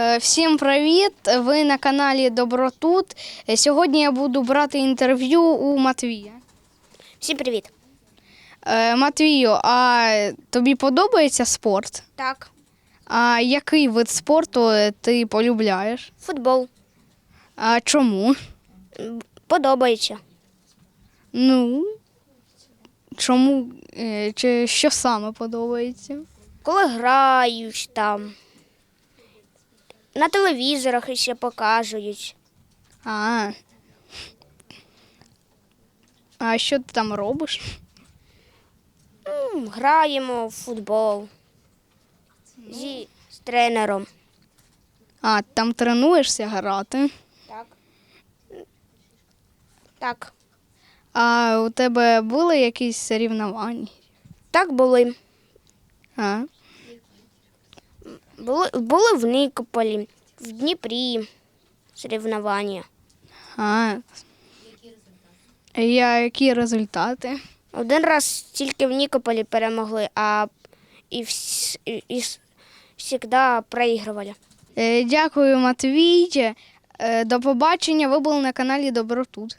Е, Всім привіт! Ви на каналі Добротут. Е, Сьогодні я буду брати інтерв'ю у Матвія. Всім привіт. Е, Матвію, а тобі подобається спорт? Так. А який вид спорту ти полюбляєш? Футбол. А чому? Подобається. Ну, чому? Чи що саме подобається? Коли грають там. На телевізорах ще покажуть. А. А що ти там робиш? М, Граємо в футбол. Зі з тренером. А, там тренуєшся грати. Так. Так. А у тебе були якісь соревнування? Так були. А? Були, були в Никополі, в Дніпрі соревнування. А. Я, які результати? Один раз тільки в Нікополі перемогли, а і, вс, і, і с- завжди проігрували. Е, Дякую, Матвій. Е, До побачення. Ви були на каналі Добротут.